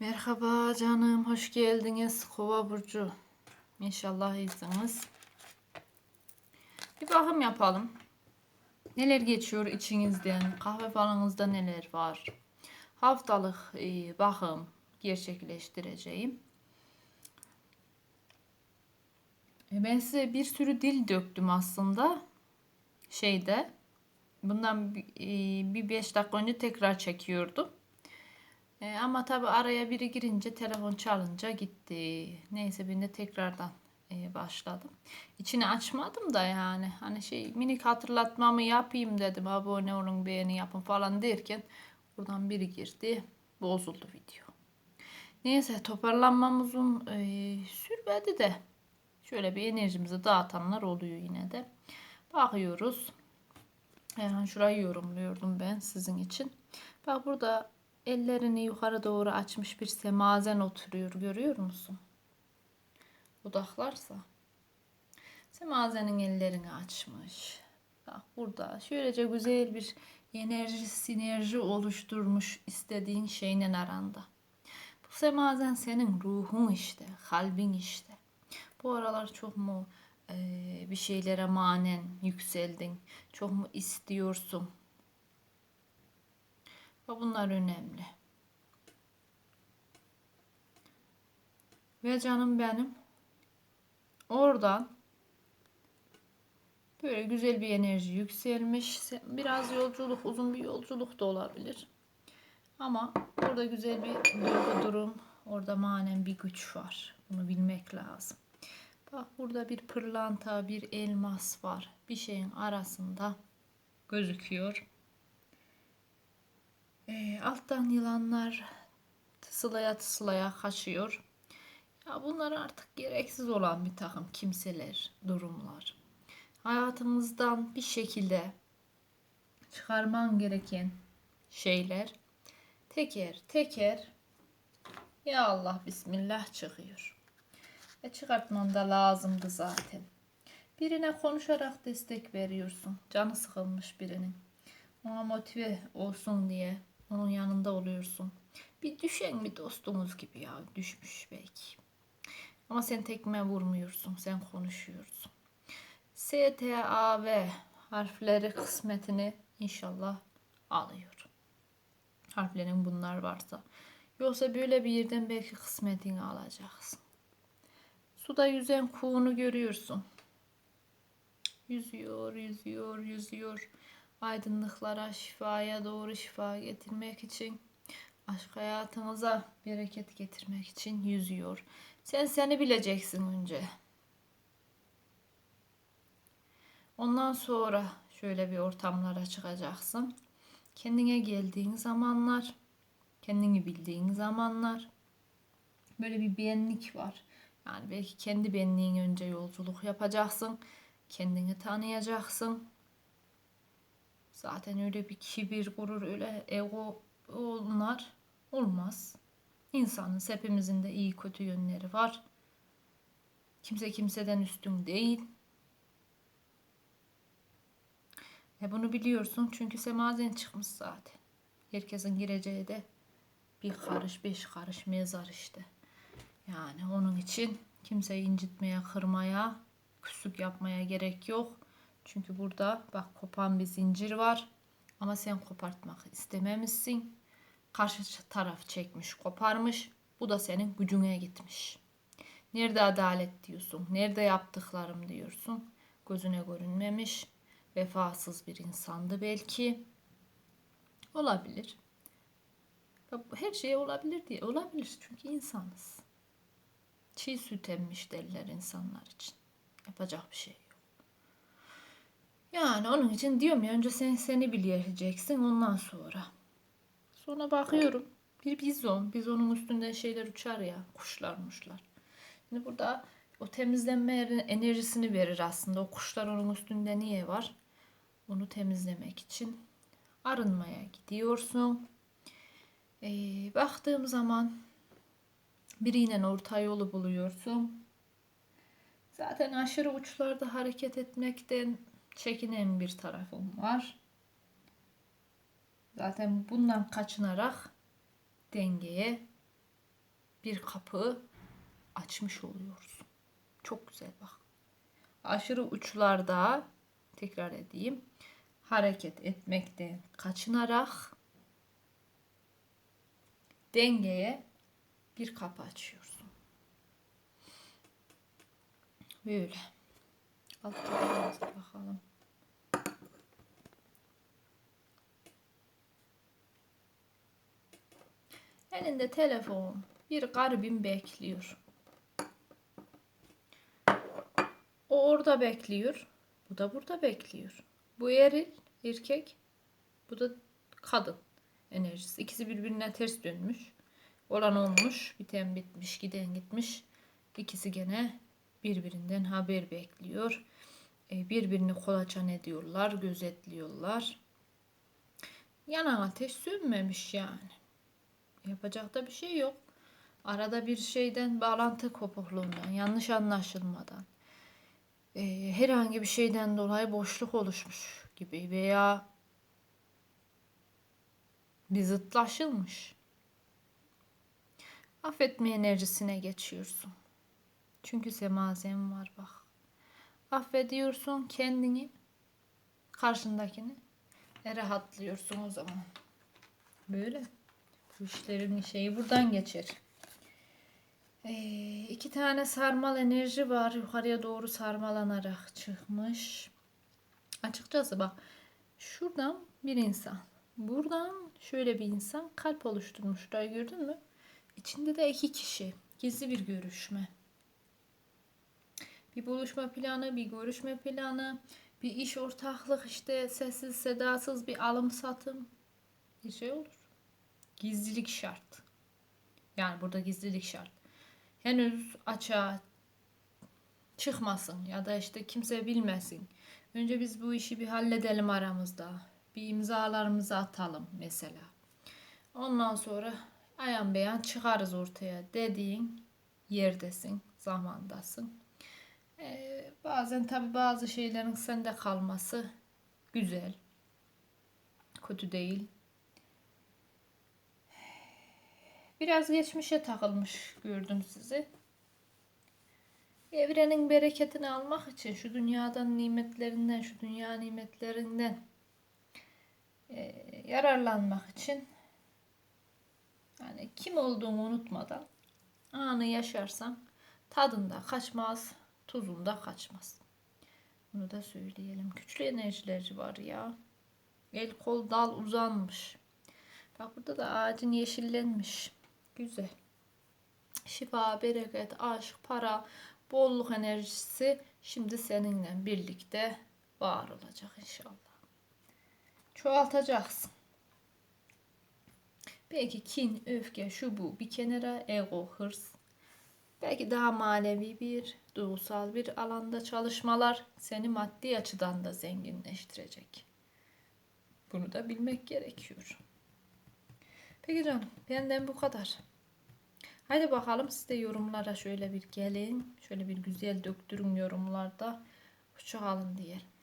Merhaba canım, hoş geldiniz Kova Burcu. İnşallah iyisiniz. Bir bakım yapalım. Neler geçiyor içinizden, kahve falanızda neler var? Haftalık e, bakım gerçekleştireceğim. E, Ben size bir sürü dil döktüm aslında. Şeyde. Bundan bir e, bir beş dakika önce tekrar çekiyordum. E, ama tabii araya biri girince telefon çalınca gitti. Neyse ben de tekrardan e, başladım. İçini açmadım da yani. Hani şey minik hatırlatmamı yapayım dedim. Abone olun, beğeni yapın falan derken buradan biri girdi. Bozuldu video. Neyse toparlanmamızın e, sürmedi de şöyle bir enerjimizi dağıtanlar oluyor yine de. Bakıyoruz. Yani şurayı yorumluyordum ben sizin için. Bak burada ellerini yukarı doğru açmış bir semazen oturuyor. Görüyor musun? Odaklarsa. Semazenin ellerini açmış. Bak burada şöylece güzel bir enerji, sinerji oluşturmuş istediğin şeyin aranda. Bu semazen senin ruhun işte, kalbin işte. Bu aralar çok mu e, bir şeylere manen yükseldin? Çok mu istiyorsun? Bunlar önemli. Ve canım benim oradan böyle güzel bir enerji yükselmiş. Biraz yolculuk, uzun bir yolculuk da olabilir. Ama orada güzel bir durum, orada manen bir güç var. Bunu bilmek lazım. Bak burada bir pırlanta, bir elmas var. Bir şeyin arasında gözüküyor. E, alttan yılanlar tısılaya tısılaya kaçıyor. Ya bunlar artık gereksiz olan bir takım kimseler, durumlar. Hayatımızdan bir şekilde çıkarman gereken şeyler teker teker ya Allah bismillah çıkıyor. E çıkartman da lazımdı zaten. Birine konuşarak destek veriyorsun. Canı sıkılmış birinin. Ona motive olsun diye onun yanında oluyorsun. Bir düşen bir dostumuz gibi ya düşmüş belki. Ama sen tekme vurmuyorsun. Sen konuşuyorsun. S, T, A, V harfleri kısmetini inşallah alıyor. Harflerin bunlar varsa. Yoksa böyle bir yerden belki kısmetini alacaksın. Suda yüzen kuğunu görüyorsun. Yüzüyor, yüzüyor, yüzüyor. Aydınlıklara, şifaya doğru şifa getirmek için, aşk hayatınıza bereket getirmek için yüzüyor. Sen seni bileceksin önce. Ondan sonra şöyle bir ortamlara çıkacaksın. Kendine geldiğin zamanlar, kendini bildiğin zamanlar böyle bir benlik var. Yani belki kendi benliğin önce yolculuk yapacaksın. Kendini tanıyacaksın. Zaten öyle bir kibir, gurur, öyle ego onlar olmaz. İnsanın hepimizin de iyi kötü yönleri var. Kimse kimseden üstün değil. Ve bunu biliyorsun çünkü semazen çıkmış zaten. Herkesin gireceği de bir karış, beş karış mezar işte. Yani onun için kimseyi incitmeye, kırmaya, küslük yapmaya gerek yok. Çünkü burada bak kopan bir zincir var. Ama sen kopartmak istememişsin. Karşı taraf çekmiş, koparmış. Bu da senin gücüne gitmiş. Nerede adalet diyorsun? Nerede yaptıklarım diyorsun? Gözüne görünmemiş. Vefasız bir insandı belki. Olabilir. Her şey olabilir diye. Olabilir çünkü insanız. Çiğ süt emmiş derler insanlar için. Yapacak bir şey yok. Yani onun için diyorum ya önce sen seni bileceksin ondan sonra. Sonra bakıyorum bir bizon. Bizonun üstünden şeyler uçar ya kuşlar muşlar. Şimdi burada o temizlenme enerjisini verir aslında. O kuşlar onun üstünde niye var? Onu temizlemek için arınmaya gidiyorsun. Ee, baktığım zaman biriyle orta yolu buluyorsun. Zaten aşırı uçlarda hareket etmekten çekinen bir tarafım var. Zaten bundan kaçınarak dengeye bir kapı açmış oluyorsun. Çok güzel bak. Aşırı uçlarda tekrar edeyim. Hareket etmekten kaçınarak dengeye bir kapı açıyorsun. Böyle. Da yazdı bakalım. Elinde telefon. Bir garibim bekliyor. O orada bekliyor. Bu da burada bekliyor. Bu eril, erkek. Bu da kadın enerjisi. İkisi birbirine ters dönmüş. Olan olmuş, biten bitmiş, giden gitmiş. İkisi gene birbirinden haber bekliyor. E, Birbirini kolaçan ediyorlar, gözetliyorlar. Yanan ateş sönmemiş yani. Yapacak da bir şey yok. Arada bir şeyden bağlantı kopukluğundan, yanlış anlaşılmadan, e, herhangi bir şeyden dolayı boşluk oluşmuş gibi veya bir zıtlaşılmış. Affetme enerjisine geçiyorsun. Çünkü semazen var bak. Affediyorsun kendini, karşındakini. E rahatlıyorsun o zaman. Böyle. Bu işlerin şeyi buradan geçer. Ee, iki tane sarmal enerji var. Yukarıya doğru sarmalanarak çıkmış. Açıkçası bak. Şuradan bir insan. Buradan şöyle bir insan kalp oluşturmuşlar gördün mü? İçinde de iki kişi. Gizli bir görüşme. Bir buluşma planı, bir görüşme planı, bir iş ortaklık işte sessiz sedasız bir alım satım. Bir şey olur. Gizlilik şart. Yani burada gizlilik şart. Henüz açığa çıkmasın ya da işte kimse bilmesin. Önce biz bu işi bir halledelim aramızda. Bir imzalarımızı atalım mesela. Ondan sonra ayan beyan çıkarız ortaya dediğin yerdesin, zamandasın. Ee, bazen tabi bazı şeylerin sende kalması güzel. Kötü değil. Biraz geçmişe takılmış gördüm sizi. Evrenin bereketini almak için şu dünyadan nimetlerinden, şu dünya nimetlerinden e, yararlanmak için yani kim olduğumu unutmadan anı yaşarsan tadında kaçmaz, tuzunda kaçmaz. Bunu da söyleyelim. Güçlü enerjileri var ya. El kol dal uzanmış. Bak burada da ağacın yeşillenmiş. Güzel. Şifa, bereket, aşk, para, bolluk enerjisi şimdi seninle birlikte var olacak inşallah. Çoğaltacaksın. Belki kin, öfke, şu bu bir kenara ego, hırs. Belki daha manevi bir, duygusal bir alanda çalışmalar seni maddi açıdan da zenginleştirecek. Bunu da bilmek gerekiyor. Peki canım benden bu kadar. Hadi bakalım siz de yorumlara şöyle bir gelin. Şöyle bir güzel döktürün yorumlarda. Hoşçakalın diyelim.